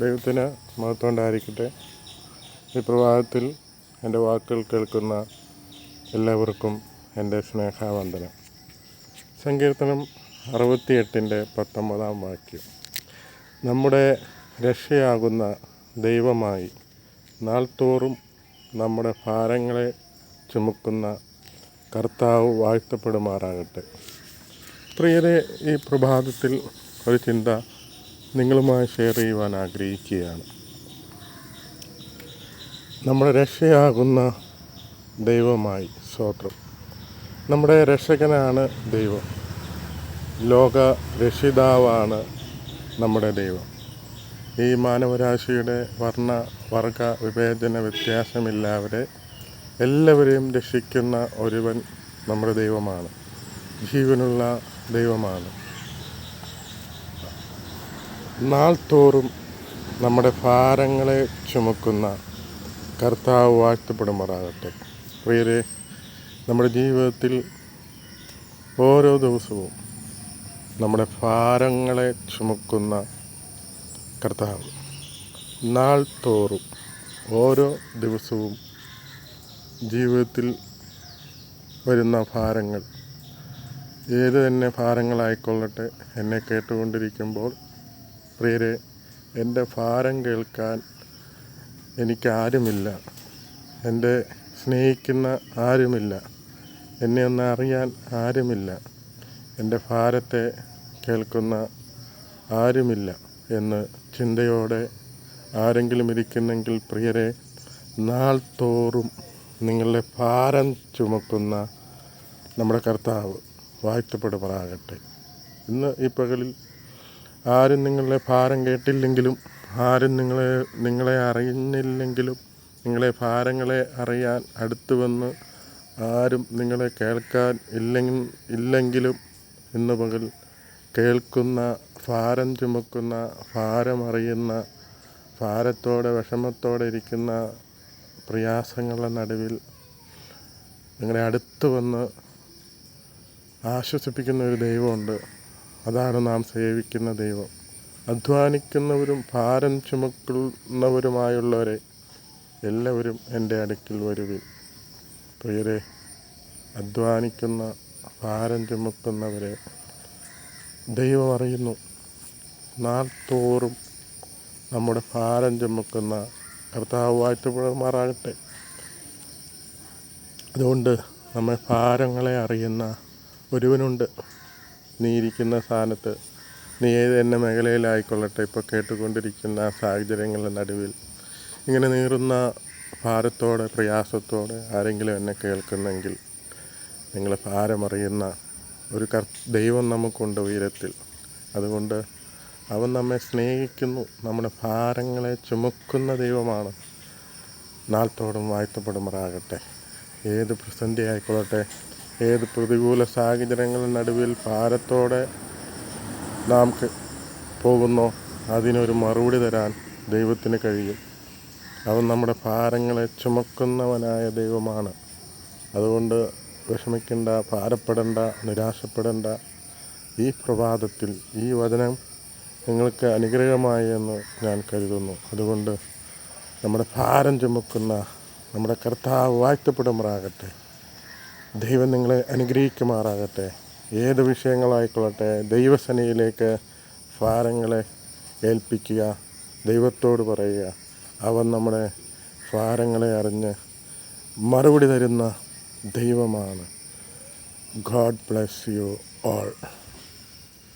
ദൈവത്തിന് മഹത്വം ഉണ്ടായിരിക്കട്ടെ ഈ പ്രഭാതത്തിൽ എന്റെ വാക്കുകൾ കേൾക്കുന്ന എല്ലാവർക്കും എന്റെ സ്നേഹാവന്ദനം. സങ്കീർത്തനം അറുപത്തിയെട്ടിന്റെ പത്തൊമ്പതാം വാക്യം. നമ്മുടെ രക്ഷയാകുന്ന ദൈവമായി നാൾത്തോറും നമ്മുടെ ഭാരങ്ങളെ ചുമക്കുന്ന കർത്താവ് വാഴ്ത്തപ്പെടുമാറാകട്ടെ. പ്രിയരെ ഈ പ്രഭാതത്തിൽ ഒരു ചിന്ത നിങ്ങളുമായി ഷെയർ ചെയ്യുവാൻ ആഗ്രഹിക്കുകയാണ്. നമ്മുടെ രക്ഷയാകുന്ന ദൈവമായി സ്വോത്രം നമ്മുടെ രക്ഷകനാണ് ദൈവം. ലോക രക്ഷിതാവാണ് നമ്മുടെ ദൈവം. ഈ മാനവരാശിയുടെ വർണ വർഗ വിവേചന വ്യത്യാസമില്ലാതെ എല്ലാവരെയും രക്ഷിക്കുന്ന ഒരുവൻ നമ്മുടെ ദൈവമാണ്. ജീവനുള്ള ദൈവമാണ്. നാൾ തോറും നമ്മുടെ ഭാരങ്ങളെ ചുമക്കുന്ന കർത്താവ് വാഴ്ത്തപ്പെടുമാറാകട്ടെ. പ്രിയരെ നമ്മുടെ ജീവിതത്തിൽ ഓരോ ദിവസവും നമ്മുടെ ഭാരങ്ങളെ ചുമക്കുന്ന കർത്താവ് നാൾ തോറും ഓരോ ദിവസവും ജീവിതത്തിൽ വരുന്ന ഭാരങ്ങൾ ഏത് തന്നെ ഭാരങ്ങളായിക്കൊള്ളട്ടെ എന്നെ കേട്ടുകൊണ്ടിരിക്കുമ്പോൾ പ്രിയരെ എന്റെ ഭാരം കേൾക്കാൻ എനിക്കാരുമില്ല. എന്റെ സ്നേഹിക്കുന്ന ആരുമില്ല. എന്നെ ഒന്ന് അറിയാൻ ആരുമില്ല. എന്റെ ഭാരത്തെ കേൾക്കുന്ന ആരുമില്ല എന്ന് ചിന്തയോടെ ആരെങ്കിലും ഇരിക്കുന്നെങ്കിൽ പ്രിയരെ നാൾ തോറും നിങ്ങളുടെ ഭാരം ചുമക്കുന്ന നമ്മുടെ കർത്താവ് വാഴ്ത്തപ്പെടുമാറാകട്ടെ. ഇന്ന് ഈ പകലിൽ ആരും നിങ്ങളുടെ ഭാരം കേട്ടില്ലെങ്കിലും ആരും നിങ്ങളെ നിങ്ങളെ അറിയുന്നില്ലെങ്കിലും നിങ്ങളെ ഭാരങ്ങളെ അറിയാൻ അടുത്തു വന്ന് ആരും നിങ്ങളെ കേൾക്കാൻ ഇല്ലെങ്കിൽ ഇല്ലെങ്കിലും ഇന്ന് പകൽ കേൾക്കുന്ന ഭാരം ചുമക്കുന്ന ഭാരമറിയുന്ന ഭാരത്തോടെ വിഷമത്തോടെ ഇരിക്കുന്ന പ്രയാസങ്ങളുടെ നടുവിൽ നിങ്ങളെ അടുത്ത് വന്ന് ആശ്വസിപ്പിക്കുന്ന ഒരു ദൈവമുണ്ട്. അതാണ് നാം സേവിക്കുന്ന ദൈവം. അധ്വാനിക്കുന്നവരും ഭാരം ചുമക്കുന്നവരുമായുള്ളവരെ എല്ലാവരും എന്റെ അടുക്കിൽ വരുവിൻ. പ്രിയരെ അധ്വാനിക്കുന്ന ഭാരം ചുമക്കുന്നവരെ ദൈവം അറിയുന്നു. നാൾ തോറും നമ്മുടെ ഭാരം ചുമക്കുന്ന കർത്താവ് വാഴ്ത്തപ്പെടുമാറാകട്ടെ. അതുകൊണ്ട് നമ്മെ ഭാരങ്ങളെ അറിയുന്ന ഒരുവനുണ്ട്. നീ ഇരിക്കുന്ന സ്ഥാനത്ത് നീ ഏത് തന്നെ മേഖലയിലായിക്കൊള്ളട്ടെ ഇപ്പോൾ കേട്ടുകൊണ്ടിരിക്കുന്ന സാഹചര്യങ്ങളുടെ നടുവിൽ. ഇങ്ങനെ നീറുന്ന ഭാരത്തോടെ പ്രയാസത്തോടെ ആരെങ്കിലും എന്നെ കേൾക്കുന്നെങ്കിൽ നിങ്ങൾ ഭാരമറിയുന്ന ഒരു കർ ദൈവം നമുക്കുണ്ട് ഉയരത്തിൽ. അതുകൊണ്ട് അവൻ നമ്മെ സ്നേഹിക്കുന്നു നമ്മുടെ ഭാരങ്ങളെ ചുമക്കുന്ന ദൈവമാണ്. നാൾത്തോടും വാഴ്ത്തപ്പെടുമാറാകട്ടെ. ഏത് പ്രതിസന്ധി ആയിക്കൊള്ളട്ടെ ഏത് പ്രതികൂല സാഹചര്യങ്ങളിനടുവിൽ ഭാരത്തോടെ നാം പോകുന്നോ അതിനൊരു മറുപടി തരാൻ ദൈവത്തിന് കഴിയും. അവൻ നമ്മുടെ ഭാരങ്ങളെ ചുമക്കുന്നവനായ ദൈവമാണ്. അതുകൊണ്ട് വിഷമിക്കേണ്ട ഭാരപ്പെടേണ്ട നിരാശപ്പെടേണ്ട. ഈ പ്രഭാതത്തിൽ ഈ വചനം നിങ്ങൾക്ക് അനുഗ്രഹമായി എന്ന് ഞാൻ കരുതുന്നു. അതുകൊണ്ട് നമ്മുടെ ഭാരം ചുമക്കുന്ന നമ്മുടെ കർത്താവ് വാഴ്ത്തപ്പെടുമാറാകട്ടെ. ദൈവം നിങ്ങളെ അനുഗ്രഹിക്കുമാറാകട്ടെ. ഏത് വിഷയങ്ങളായിക്കൊള്ളട്ടെ ദൈവസനയിലേക്ക് ഭാരങ്ങളെ ഏൽപ്പിക്കുക ദൈവത്തോട് പറയുക. അവൻ നമ്മുടെ ഭാരങ്ങളെ അറിഞ്ഞ് മറുപടി തരുന്ന ദൈവമാണ്. God bless you all